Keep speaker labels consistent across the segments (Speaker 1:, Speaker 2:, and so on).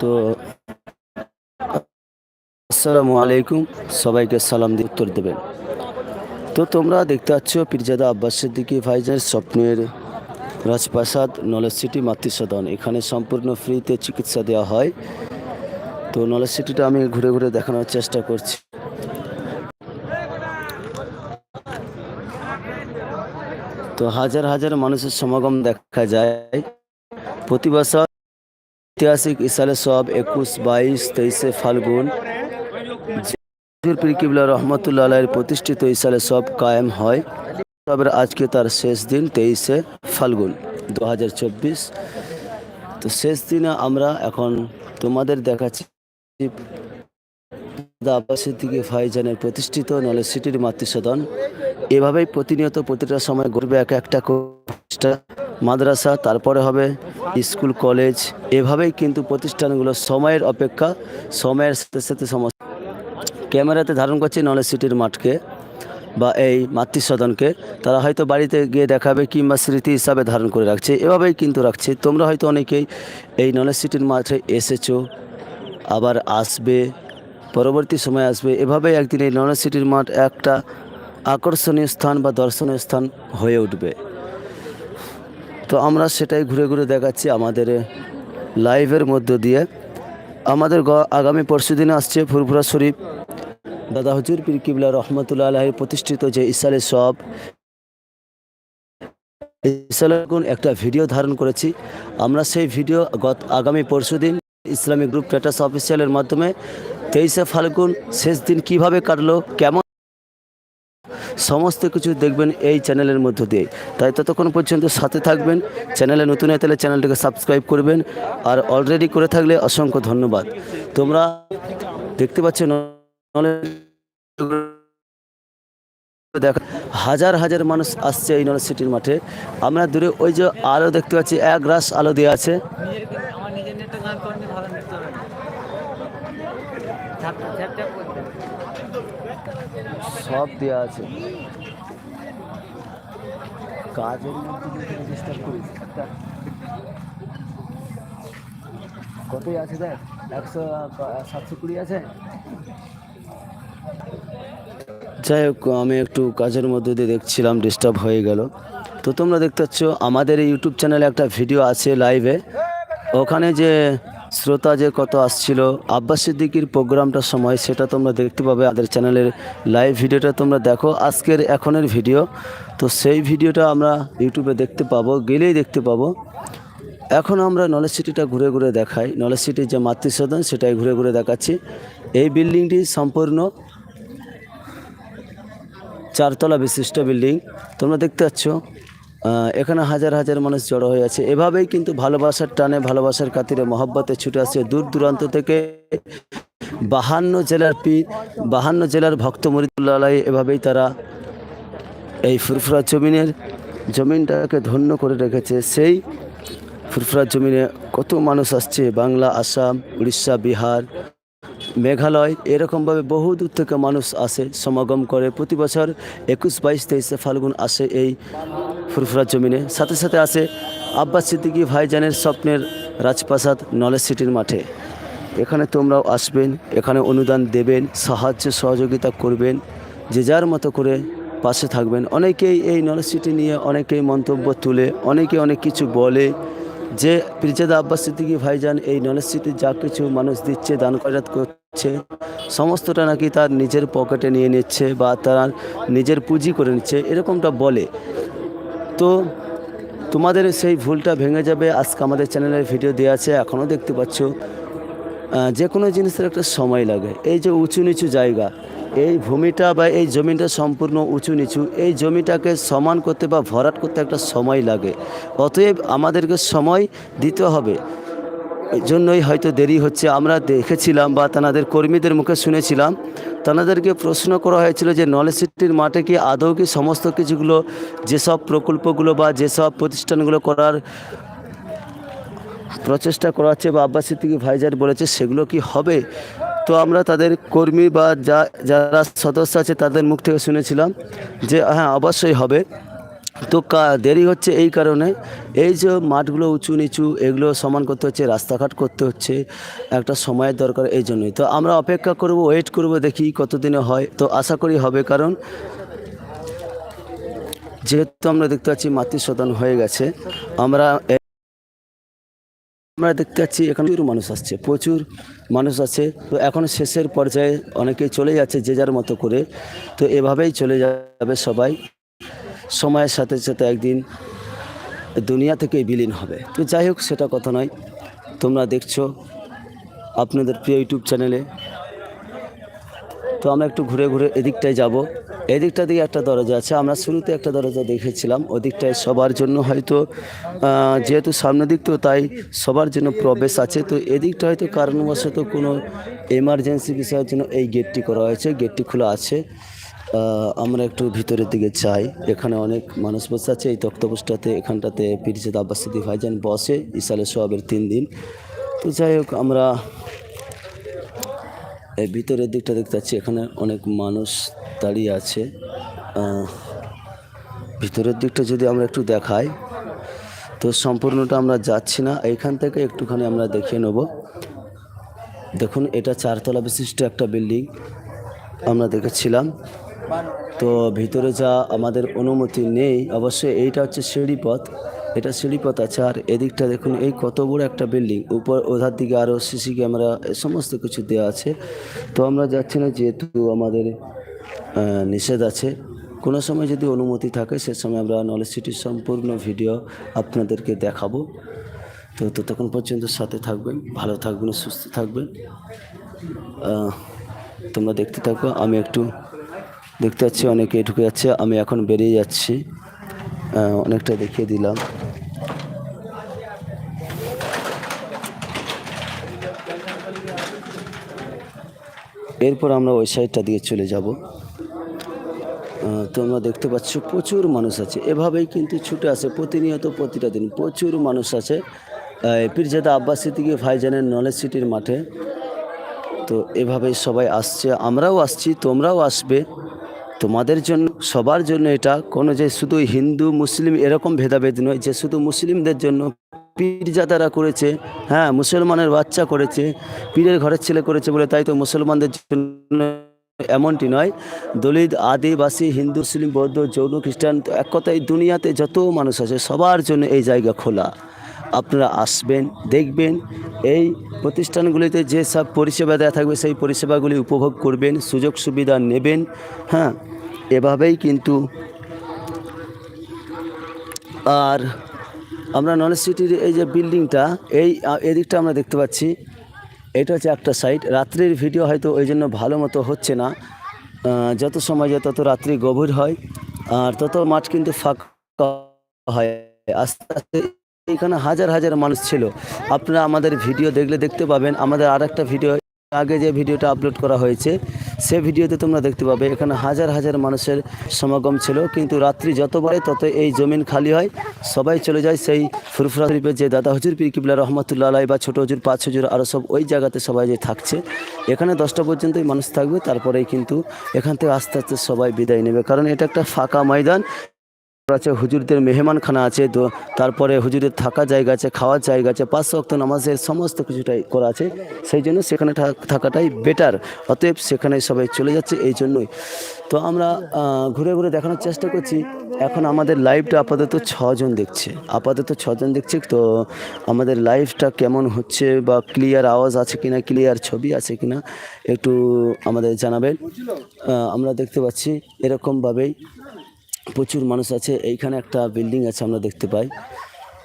Speaker 1: তো, আসসালামু আলাইকুম। সবাইকে সালাম দিয়ে উত্তর দেবেন। তো তোমরা দেখতে পাচ্ছ, পীরজাদা আব্বাস সিদ্দিকী ভাইজানের স্বপ্নের রাজপ্রাসাদ, নলেজ সিটি মাতৃসদন। এখানে সম্পূর্ণ ফ্রিতে চিকিৎসা দেওয়া হয়। তো নলেজ সিটিটা আমি ঘুরে ঘুরে দেখানোর চেষ্টা করছি। তো হাজার হাজার মানুষের সমাগম দেখা যায়। প্রতি বছর ঐতিহাসিক ইসালে সব একুশ বাইশ তেইশে ফাল্গুন পীর কিবলা রহমতুল্লাহ প্রতিষ্ঠিত ইসালে সব কায়েম হয়। তবে আজকে তার শেষ দিন তেইশে ফাল্গুন দু হাজার চব্বিশ। তো শেষ দিনে আমরা এখন তোমাদের দেখাচ্ছি দিকে ভাইজানের প্রতিষ্ঠিত নলেজ সিটির মাতৃসদন। এভাবেই প্রতিনিয়ত প্রতিটা সময় গড়বে এক একটা মাদ্রাসা, তারপরে হবে স্কুল, কলেজ। এভাবেই কিন্তু প্রতিষ্ঠানগুলো সময়ের অপেক্ষা, সময়ের সাথে সাথে সমস্ত ক্যামেরাতে ধারণ করছে নলেজ সিটির মাঠকে বা এই মাতৃসদনকে। তারা হয়তো বাড়িতে গিয়ে দেখাবে কিংবা স্মৃতি হিসাবে ধারণ করে রাখছে। এভাবেই কিন্তু রাখছে। তোমরা হয়তো অনেকেই এই নলেজ সিটির মাঠে এসেছ, আবার আসবে, পরবর্তী সময় আসবে। এভাবেই একদিন এই নলেজ সিটির মাঠ একটা আকর্ষণীয় স্থান বা দর্শনীয় স্থান হয়ে উঠবে। তো আমরা সেটাই ঘুরে ঘুরে দেখাচ্ছি আমাদের লাইভের মধ্য দিয়ে। আমাদের আগামী পরশু দিনে আসছে ফুরফুরা শরীফ। দাদা হজুর পীর কিবলা রহমতুল্লাহ আলাহি প্রতিষ্ঠিত যে ইসালে সব ইসালের গুণ একটা ভিডিও ধারণ করেছি। আমরা সেই ভিডিও গত আগামী পরশু দিন ইসলামিক গ্রুপ স্ট্যাটাস অফিসিয়ালের মাধ্যমে তেইশে ফাল্গুন শেষ দিন কীভাবে কাটলো, কেমন সমস্ত কিছু দেখবেন এই চ্যানেলের মধ্য দিয়ে। তাই ততক্ষণ পর্যন্ত সাথে থাকবেন, চ্যানেলে নতুন হয়ে তাহলে চ্যানেলটিকে সাবস্ক্রাইব করবেন, আর অলরেডি করে থাকলে অসংখ্য ধন্যবাদ। তোমরা দেখতে পাচ্ছ দেখা, হাজার হাজার মানুষ আসছে এই নলেজ সিটির মাঠে। আমরা দূরে ওই যে আলো দেখতে পাচ্ছি, এক রাস আলো দেওয়া আছে।
Speaker 2: সব দেওয়া নিজের নেটটা গান করলে ভালো নেট চলে না ঝাপ ঝাপ ঝাপ করতে
Speaker 1: সব দেওয়া আছে কাজের কতই আছে দেখ? একশো সাতশো কুড়ি আছে? যাই হোক, আমি একটু কাজের মধ্যে দিয়ে দেখছিলাম ডিস্টার্ব হয়ে গেল। তো তোমরা দেখতে পাচ্ছ, আমাদের ইউটিউব চ্যানেলে একটা ভিডিও আছে লাইভে ওখানে যে শ্রোতা যে কত আসছিল, আব্বাস সিদ্দিকির প্রোগ্রামটার সময় সেটা তোমরা দেখতে পাবে। আমাদের চ্যানেলের লাইভ ভিডিওটা তোমরা দেখো। আজকের এখনের ভিডিও। তো সেই ভিডিওটা আমরা ইউটিউবে দেখতে পাবো, গেলেই দেখতে পাবো। এখন আমরা নলেজ সিটিটা ঘুরে ঘুরে দেখাই। নলেজ সিটির যে মাতৃসদন, সেটাই ঘুরে ঘুরে দেখাচ্ছি। এই বিল্ডিংটি সম্পূর্ণ চারতলা বিশিষ্ট বিল্ডিং। তোমরা দেখতে পাচ্ছ এখানে হাজার হাজার মানুষ জড়ো হয়ে আছে। এভাবেই কিন্তু ভালোবাসার টানে, ভালোবাসার খাতিরে মহব্বতে ছুটে আসছে দূর দূরান্ত থেকে বাহান্ন জেলার পি বাহান্ন জেলার ভক্ত মরিদুল্লাহ এভাবেই তারা এই ফুরফুরা জমিনের জমিনটাকে ধন্য করে রেখেছে। সেই ফুরফুরা জমিনে কত মানুষ আসছে? বাংলা, আসাম, উড়িষ্যা, বিহার, মেঘালয়, এরকমভাবে বহু দূর থেকে মানুষ আসে, সমাগম করে। প্রতি বছর একুশ বাইশ তেইশে ফাল্গুন আসে এই ফুরফুরা জমিনে। সাথে সাথে আসে আব্বাস সিদ্দিকী ভাইজানের স্বপ্নের রাজপ্রাসাদ নলেজ সিটির মাঠে। এখানে তোমরাও আসবেন, এখানে অনুদান দেবেন, সাহায্য সহযোগিতা করবেন, যে যার মতো করে পাশে থাকবেন। অনেকেই এই নলেজ সিটি নিয়ে অনেকেই মন্তব্য তুলে, অনেকে অনেক কিছু বলে যে, পিরজাদা আব্বাস সিদ্দিকী ভাইজান এই নলেজ সিটির যা কিছু মানুষ দিচ্ছে, দান খয়রাত করছে, সমস্তটা নাকি তার নিজের পকেটে নিয়ে নিচ্ছে বা তার নিজের পুঁজি করে নিচ্ছে। এরকমটা বলে। তো তোমাদের সেই ভুলটা ভেঙে যাবে। আজকে আমাদের চ্যানেলের ভিডিও দেওয়া আছে, এখনও দেখতে পাচ্ছ। যে কোনো জিনিসের একটা সময় লাগে। এই যে উঁচু নিচু জায়গা, এই ভূমিটা বা এই জমিটা সম্পূর্ণ উঁচু নিচু, এই জমিটাকে সমান করতে বা ভরাট করতে একটা সময় লাগে। অতএব আমাদেরকে সময় দিতে হবে। এই জন্যই হয়তো দেরি হচ্ছে। আমরা দেখেছিলাম বা তাদের কর্মীদের মুখে শুনেছিলাম। তাদেরকে প্রশ্ন করা হয়েছিল যে, নলেজ সিটির মাঠে কি আদৌ কি সমস্ত কিছুগুলো যেসব প্রকল্পগুলো বা যেসব প্রতিষ্ঠানগুলো করার প্রচেষ্টা করা হচ্ছে বা আব্বাস সিদ্দিকী ভাইজার বলেছে, সেগুলো কি হবে? তো আমরা তাদের কর্মী বা যা, যারা সদস্য আছে, তাদের মুখ থেকে শুনেছিলাম যে হ্যাঁ অবশ্যই হবে। তো দেরি হচ্ছে এই কারণে। এই যে মাঠগুলো উঁচু নিচু, এগুলো সমান করতে হচ্ছে, রাস্তাঘাট করতে হচ্ছে, একটা সময়ের দরকার এই জন্যই। তো আমরা অপেক্ষা করব ওয়েট করব, দেখি কতদিনে হয়। তো আশা করি হবে, কারণ যেহেতু আমরা দেখতে পাচ্ছি মাতৃসদন হয়ে গেছে, আমরা আমরা দেখতে পাচ্ছি এখানে প্রচুর মানুষ আসছে, প্রচুর মানুষ আছে। তো এখন শেষের পর্যায়ে অনেকেই চলে যাচ্ছে যে যার মতো করে। তো এভাবেই চলে যাবে সবাই। সময়ের সাথে সাথে একদিন দুনিয়া থেকেই বিলীন হবে। তো যাই হোক, সেটা কথা নয়। তোমরা দেখছ আপনাদের প্রিয় ইউটিউব চ্যানেলে। তো আমরা একটু ঘুরে ঘুরে এদিকটায় যাব। এদিকটা দিয়ে একটা দরজা আছে। আমরা শুরুতে একটা দরজা দেখেছিলাম। ওদিকটায় সবার জন্য হয়তো যেহেতু সামনের দিক তো তাই সবার জন্য প্রবেশ আছে। তো এদিকটা হয়তো কারণবশত কোনো এমার্জেন্সি বিষয়ের জন্য এই গেটটি করা হয়েছে। গেটটি খোলা আছে। আমরা একটু ভিতরের দিকে চাই। এখানে অনেক মানুষ বসে আছে। এই তক্তপোষটাতে, এখানটাতে পিরিজেদ আব্বাসিদি ভাইজান বসে ইসালে সোয়াবের তিন দিন। তো যাই হোক, আমরা এই ভিতরের দিকটা দেখতে পাচ্ছি। এখানে অনেক মানুষ দাঁড়িয়ে আছে। ভিতরের দিকটা যদি আমরা একটু দেখাই, তো সম্পূর্ণটা আমরা যাচ্ছি না। এইখান থেকে একটুখানি আমরা দেখিয়ে নেব। দেখুন, এটা চারতলা বিশিষ্ট একটা বিল্ডিং আমরা দেখেছিলাম। তো ভিতরে যা আমাদের অনুমতি নেই, অবশ্যই এইটা হচ্ছে সিঁড়িপথ। এটা সিঁড়িপথ আছে, আর এদিকটা দেখুন, এই কত বড় একটা বিল্ডিং। উপর, ওধার দিকে আরও সিসি ক্যামেরা সমস্ত কিছু দেওয়া আছে। তো আমরা যাচ্ছি না, যেহেতু আমাদের নিষেধ আছে। কোনো সময় যদি অনুমতি থাকে, সে সময় আমরা নলেজ সিটির সম্পূর্ণ ভিডিও আপনাদেরকে দেখাবো। তো ততক্ষণ পর্যন্ত সাথে থাকবেন, ভালো থাকবেন, সুস্থ থাকবেন। তোমরা দেখতে থাকো, আমি একটু দেখতে পাচ্ছি অনেকে ঢুকে যাচ্ছে। আমি এখন বেরিয়ে যাচ্ছি। অনেকটা দেখিয়ে দিলাম। এরপর আমরা ওই সাইডটা দিয়ে চলে যাব। তোমরা দেখতে পাচ্ছ প্রচুর মানুষ আছে। এভাবেই কিন্তু ছুটে আসে প্রতিনিয়ত প্রতিটা দিন। প্রচুর মানুষ আছে। পীরজাদা আব্বাসি থেকে ভাইজানের নলেজ সিটির মাঠে। তো এভাবেই সবাই আসছে। আমরাও আসছি, তোমরাও আসবে। তোমাদের জন্য, সবার জন্য এটা কোনো যে শুধু হিন্দু, মুসলিম এরকম ভেদাভেদ নয়, যে শুধু মুসলিমদের জন্য পীরজাদারা করেছে হ্যাঁ মুসলমানের বাচ্চা করেছে, পীরের ঘরের ছেলে করেছে বলে তাই তো মুসলমানদের জন্য এমনটি নয়। দলিত, আদিবাসী, হিন্দু, মুসলিম, বৌদ্ধ জৈন খ্রিস্টান, এক কথায় দুনিয়াতে যত মানুষ আছে সবার জন্য এই জায়গা খোলা। আপনারা আসবেন, দেখবেন, এই প্রতিষ্ঠানগুলিতে যে সব পরিষেবা দেওয়া থাকবে সেই পরিষেবাগুলি উপভোগ করবেন সুযোগ সুবিধা নেবেন হ্যাঁ। এভাবেই কিন্তু আর আমরা নলেজ সিটির এই যে বিল্ডিংটা, এই এদিকটা আমরা দেখতে পাচ্ছি। এটা হচ্ছে একটা সাইড রাত্রির ভিডিও হয়তো ওই জন্য ভালো মতো হচ্ছে না। যত সময় যায় তত রাত্রি গভীর হয়। আর তত মাঠ কিন্তু ফাঁকা হয়। আস্তে আস্তে এখানে হাজার হাজার মানুষ ছিল। আপনারা আমাদের ভিডিও দেখলে দেখতে পাবেন। আমাদের আর একটা ভিডিও আগে যে ভিডিওটা আপলোড করা হয়েছে সে ভিডিওতে তোমরা দেখতে পাবে, এখানে হাজার হাজার মানুষের সমাগম ছিল। কিন্তু রাত্রি যত বাড়ে, তত এই জমিন খালি হয়। সবাই চলে যায় সেই ফুরফুরা শরীফের যে দাদা হজুর, পীর কিবলা রহমতুল্লাহ আলাই বা ছোটো হজুর, পাঁচ হজুর আরও সব ওই জায়গাতে সবাই যে থাকছে, এখানে দশটা পর্যন্তই মানুষ থাকবে। তারপরেই কিন্তু এখান থেকে আস্তে আস্তে সবাই বিদায় নেবে। কারণ এটা একটা ফাঁকা ময়দান আছে হুজুরদের মেহমানখানা আছে, তো তারপরে হুজুরের থাকা জায়গা আছে, খাওয়ার জায়গা আছে, পাঁচ অক্ত নামাজের সমস্ত কিছুটাই করা আছে। সেই জন্য সেখানে থাক- থাকাটাই বেটার অতএব সেখানে সবাই চলে যাচ্ছে এই জন্যই। তো আমরা ঘুরে ঘুরে দেখানোর চেষ্টা করছি। এখন আমাদের লাইভটা আপাতত ছজন দেখছে। আপাতত ছজন দেখছে, তো আমাদের লাইভটা কেমন হচ্ছে বা ক্লিয়ার আওয়াজ আছে কিনা ক্লিয়ার ছবি আছে কিনা, একটু আমাদের জানাবেন। আমরা দেখতে পাচ্ছি এরকমভাবেই প্রচুর মানুষ আছে। এইখানে একটা বিল্ডিং আছে, আমরা দেখতে পাই।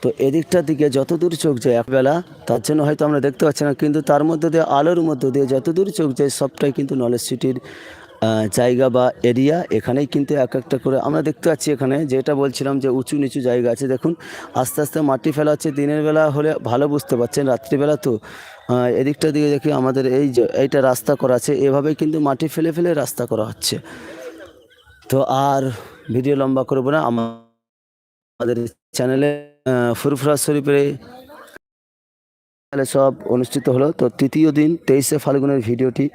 Speaker 1: তো এদিকটার দিকে যতদূর চোখ যায় একবেলা, তার জন্য হয়তো আমরা দেখতে পাচ্ছি না, কিন্তু তার মধ্যে দিয়ে, আলোর মধ্যে দিয়ে যতদূর চোখ যায়, সবটাই কিন্তু নলেজ সিটির জায়গা বা এরিয়া এখানেই কিন্তু এক একটা করে আমরা দেখতে পাচ্ছি এখানে, যেটা বলছিলাম যে উঁচু নিচু জায়গা আছে। দেখুন, আস্তে আস্তে মাটি ফেলা হচ্ছে। দিনের বেলা হলে ভালো বুঝতে পারছেন, রাত্রিবেলা তো এদিকটা দিকে দেখি আমাদের এই এইটা রাস্তা করা আছে। এভাবেই কিন্তু মাটি ফেলে ফেলে রাস্তা করা হচ্ছে। তো আর ভিডিও লম্বা করব না আমাদের চ্যানেলে ফুরফুরা শরীফের সব অনুষ্ঠিত হলো। তো তৃতীয় দিন তেইশে ফাল্গুনের ভিডিওটি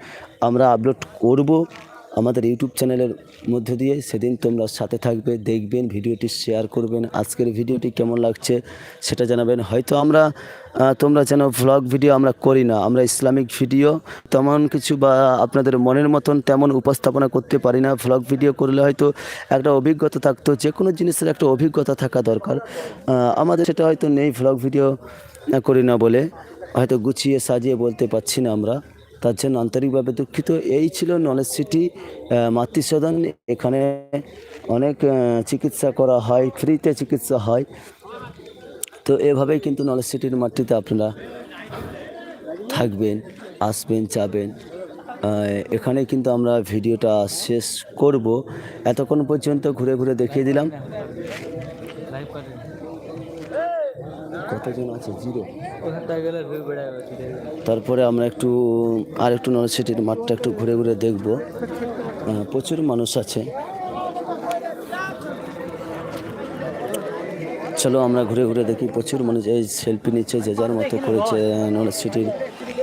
Speaker 1: আমরা আপলোড করব। আমাদের ইউটিউব চ্যানেলের মধ্য দিয়ে সেদিন তোমরা সাথে থাকবে, দেখবেন, ভিডিওটি শেয়ার করবেন। আজকের ভিডিওটি কেমন লাগছে সেটা জানাবেন। হয়তো আমরা তোমরা যেন ভ্লগ ভিডিও আমরা করি না, আমরা ইসলামিক ভিডিও তেমন কিছু বা আপনাদের মনের মতন তেমন উপস্থাপনা করতে পারি না। ভ্লগ ভিডিও করলে হয়তো একটা অভিজ্ঞতা থাকতো যে কোনো জিনিসের একটা অভিজ্ঞতা থাকা দরকার। আমাদের সেটা হয়তো নেই ভ্লগ ভিডিও করি না বলে। হয়তো গুছিয়ে সাজিয়ে বলতে পারছি না আমরা। তার জন্য আন্তরিকভাবে দুঃখিত। এই ছিল নলেজ সিটি মাতৃসদন। এখানে অনেক চিকিৎসা করা হয় ফ্রিতে চিকিৎসা হয়। তো এভাবেই কিন্তু নলেজ সিটির মাটিতে আপনারা থাকবেন, আসবেন, যাবেন। এখানে কিন্তু আমরা ভিডিওটা শেষ করব। এতক্ষণ পর্যন্ত ঘুরে ঘুরে দেখিয়ে দিলাম। কতজন আছে জিরো তারপরে আমরা একটু আর একটু নলেজ সিটির মাঠটা একটু ঘুরে ঘুরে দেখব। প্রচুর মানুষ আছে। চলো আমরা ঘুরে ঘুরে দেখি প্রচুর মানুষ এই সেলফি নিচ্ছে যে যার মতো করেছে নলেজ সিটির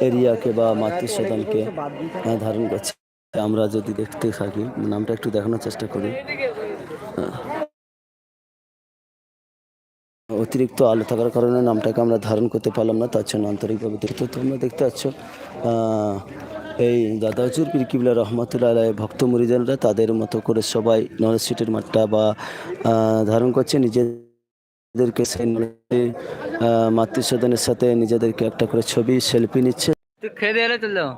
Speaker 1: এরিয়াকে বা মাতৃসদনকে আহ, ধারণ করছে। আমরা যদি দেখতে থাকি নামটা একটু দেখানোর চেষ্টা করি। অতিরিক্ত আলো থাকার কারণে নামটাকে আমরা ধারণ করতে পারলাম না, তার জন্য আন্তরিকভাবে দেখতে। তোমরা দেখতে পাচ্ছ এই দাদা হজুর পীর কিবলা আলাই ভক্ত মুরিদানরা তাদের মতো করে সবাই নলেজ সিটির মাঠটা বা ধারণ করছে। নিজেদেরকে সেই মাতৃসদনের সাথে নিজেদেরকে একটা করে ছবি, সেলফি নিচ্ছে।
Speaker 2: খেয়ে দিয়ে এলে চল যাও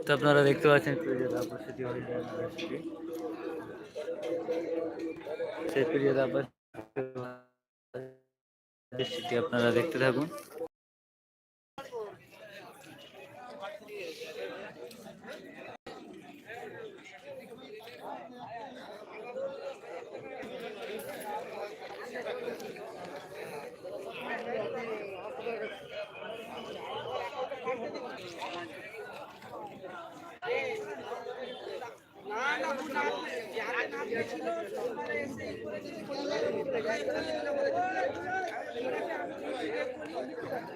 Speaker 2: তো আপনারা দেখতে পাচ্ছেন পিরিয়ড আব্বাস সিটি ইউনিভার্সিটি। সেই পিরিয়ড আব্বাস আপনারা দেখতে থাকুন।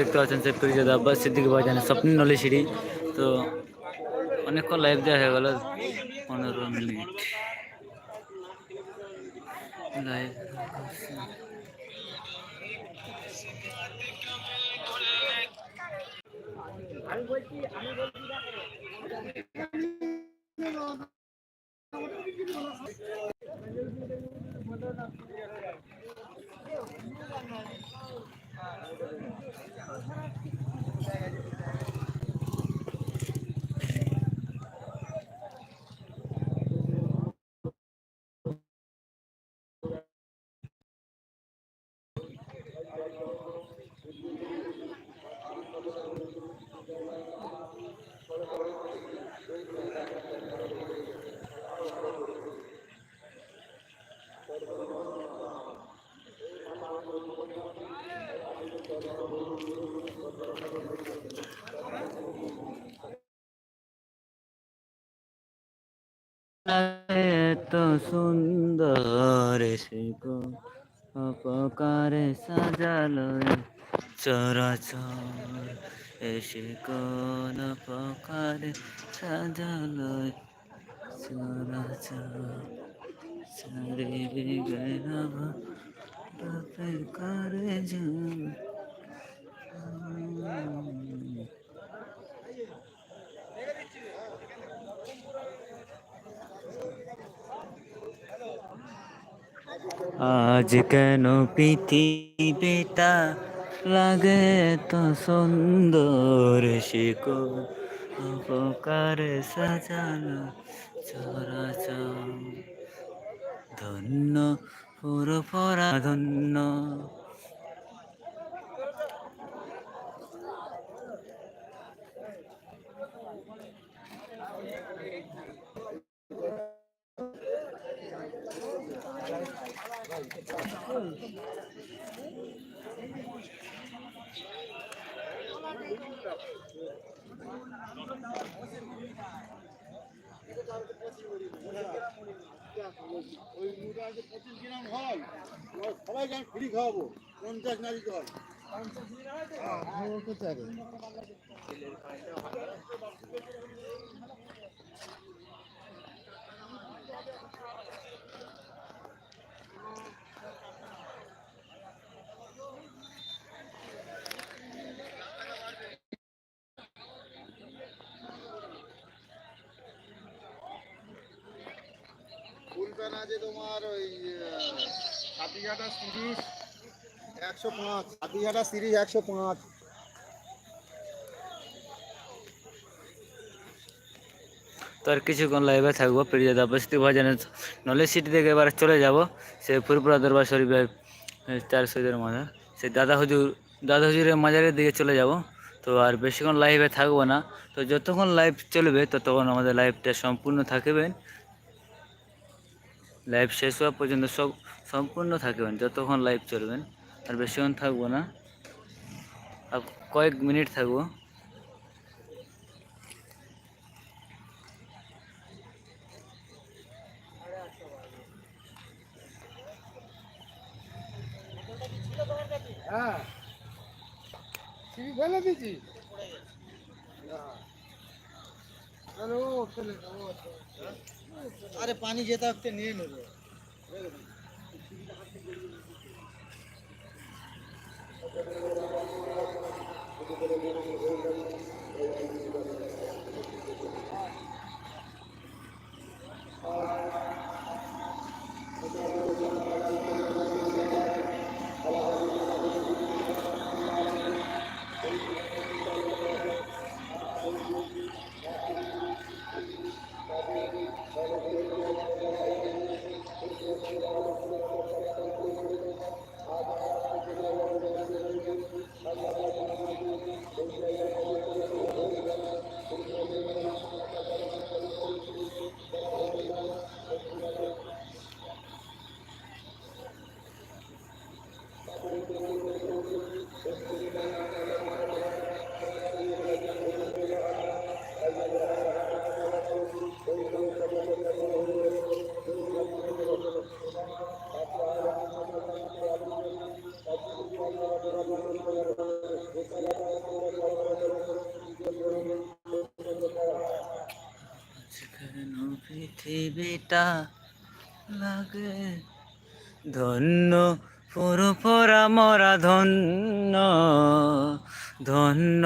Speaker 2: দেখতে পাচ্ছেন সে পিরিয়ড আব্বাস সিদ্দিক বাজানে স্বপ্ন নলে সিঁড়ি তো অনেকক্ষণ লাইভ দেওয়া হয়ে গেল পনেরো মিনিট লাইভ সুন্দর সে অপকারে সাজালো চরাচর এসে কোন অপকারে সাজালো চরাচর। গেলাম করে যান আজ কেন পৃথিবীটা লাগে তো সুন্দর শিকো উপকার সাজানো চরাচর। ধন্য পুরপরা ধন্য
Speaker 3: সবাই গান ফ্রি খাওয়াবো পঞ্চাশ নারী জল ফুল আছে তোমার ওই হাতিঘাটা একশো পাঁচ
Speaker 2: তো আর কিছুক্ষণ লাইভে থাকব, প্রিয় দাবস্তি ভজনের নলেজ সিটি থেকে এবার চলে যাব সে ফুরপুরা দরবার শরীফের চার সৈদের মাজার। সে দাদা হুজুর, দাদা হুজুরের মাজারের দিকে চলে যাব। তো আর বেশিক্ষণ লাইভে থাকব না। তো যতক্ষণ লাইভ চলবে, ততক্ষণ আমাদের লাইভটা সম্পূর্ণ থাকবেন। লাইভ শেষ হওয়া পর্যন্ত সব সম্পূর্ণ থাকবেন, যতক্ষণ লাইভ চলবেন আর বেশিক্ষণ থাকব না। আর কয়েক মিনিট থাকব
Speaker 3: হ্যাঁ সিঁড়ি ফেলে দিয়েছি আরে পানি যেতে হচ্ছে নিয়ে নেব
Speaker 2: কেন পৃথিবীটা লাগে। ধন্য পুরপরা মরা ধন্য। ধন্য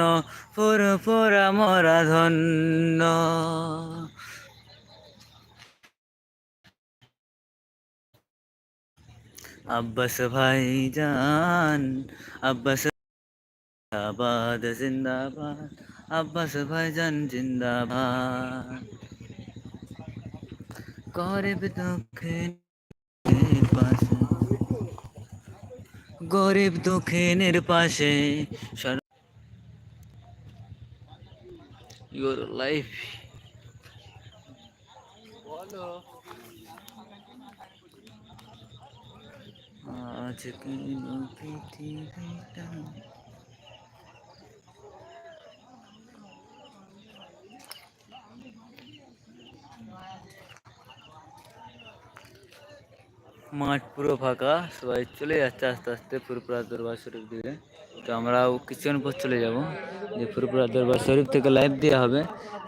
Speaker 2: পুরপরা মরা ধন্য। আব্বাস ভাই জান আব্বাস জিন্দাবাদ জিন্দাবাদ, আব্বাস ভাইজান জিন্দাবাদ। গরিব দুঃখের পাশে গরিব দুঃখের পাশে ইউর লাইফ বলো। আজ কেন পৃথিবীটা মাঠ পুরো ফাঁকা, সবাই চলে যাচ্ছে আস্তে আস্তে ফুরপুরা দরবার শরীফ দিকে। তো আমরাও কিছুক্ষণ পর চলে যাব। যে ফুরপুরা দরবার শরীফ থেকে লাইভ দেওয়া হবে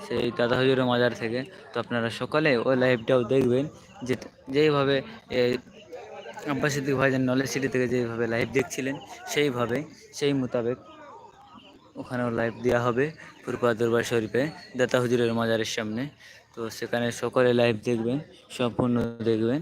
Speaker 2: সেই দাদা হজুরের মাজার থেকে। তো আপনারা সকালে ওই লাইভটাও দেখবেন যে যেইভাবে এই আব্বাস সিদ্দিক ভাইজান নলেজ সিটি থেকে যেইভাবে লাইভ দেখছিলেন, সেইভাবে, সেই মোতাবেক ওখানেও লাইভ দেওয়া হবে ফুরপুরা দরবার শরীফে দাতা হুজুরের মাজারের সামনে। তো সেখানে সকলে লাইভ দেখবেন, সম্পূর্ণ দেখবেন।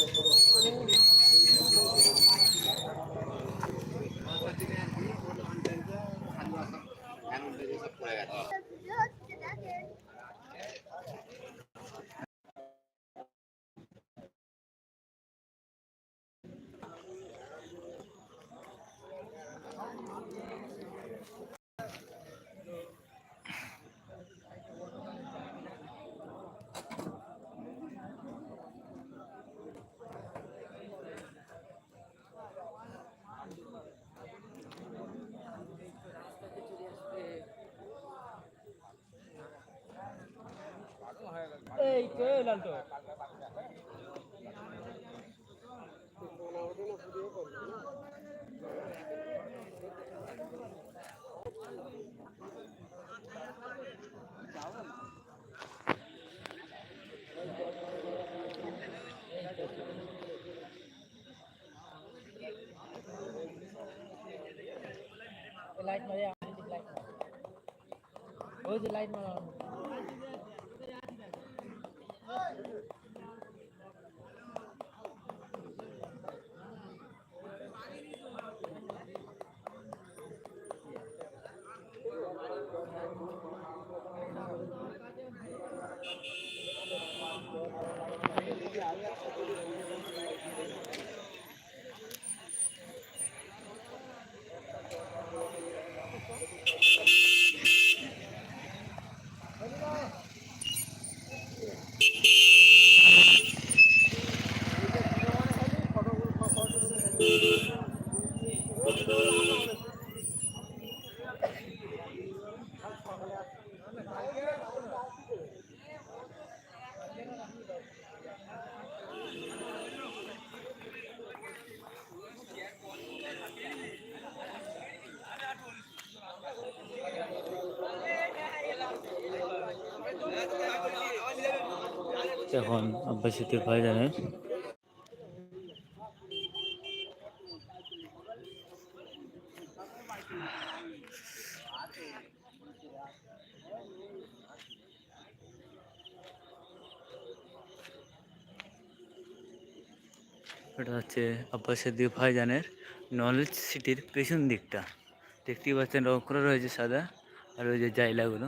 Speaker 4: দেখা মারে লাইট ওই যে লাইট মারা Hey!
Speaker 2: এখন আব্বাসিতে ভাইজানের এটা হচ্ছে আব্বাস সিদ্দিক ভাইজানের নলেজ সিটির পেছন দিকটা। দেখতেই পাচ্ছেন রং করা রয়েছে সাদা আর ওই যে জাইলাগুলো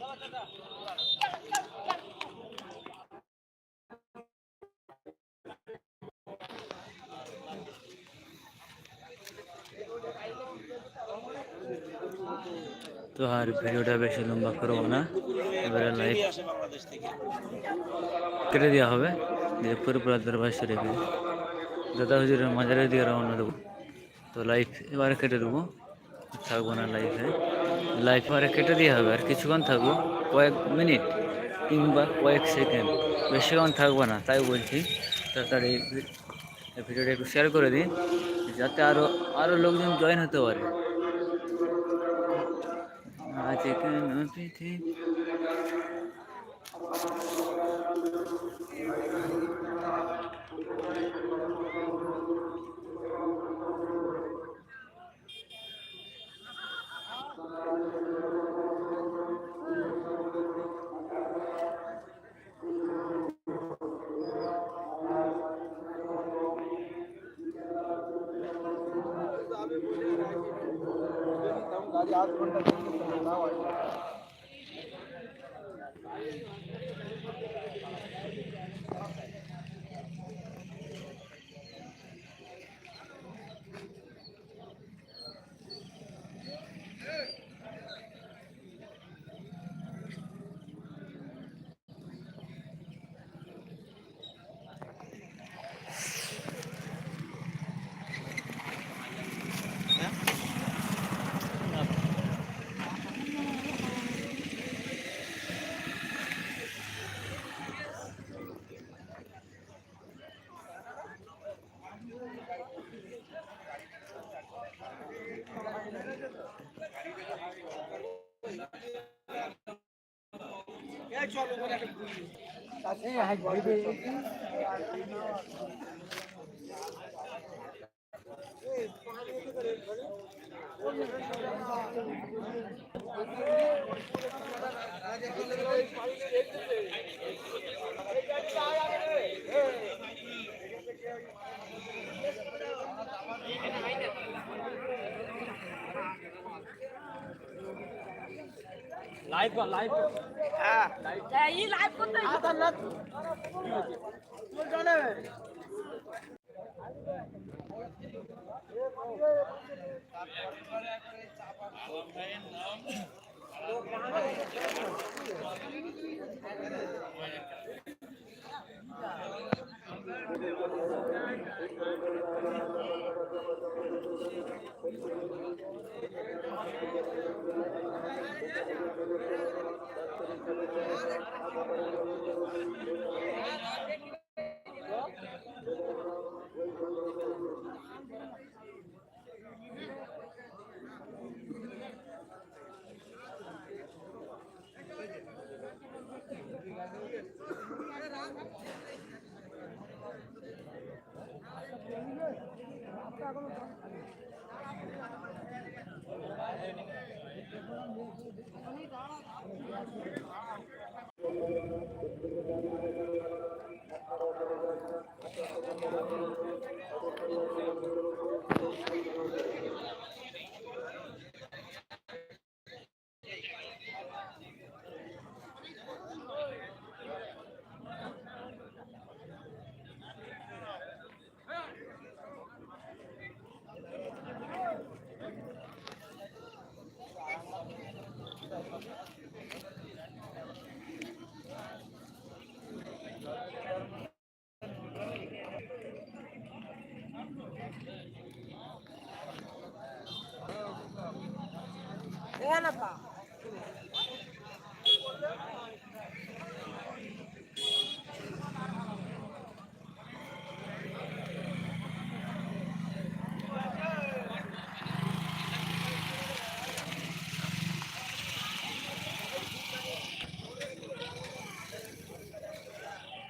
Speaker 2: দাদা দাদা তো আর ভিডিওটা বেশি লম্বা করব না। এবারে লাইভ কেটে দেওয়া হবে। দিয়ে পুরোপুরা দরবার শরীফে দাদা হুজুরের মাজারের দিকে রওনা দেবো। তো লাইভ এবারে কেটে দেবো। থাকব না লাইফে লাইফ এবারে কেটে দেওয়া হবে। আর কিছুক্ষণ থাকব। কয়েক মিনিট কিংবা কয়েক সেকেন্ড। বেশিক্ষণ থাকব না, তাই বলছি। তাড়াতাড়ি ভিডিওটা একটু শেয়ার করে দিন। যাতে আরও আরও লোকজন জয়েন হতে পারে। आज ওই পাড়ি এক లైఫ్ లైఫ్ ఈ లైఫ్ Thank you. আপনার কোনো 아니다.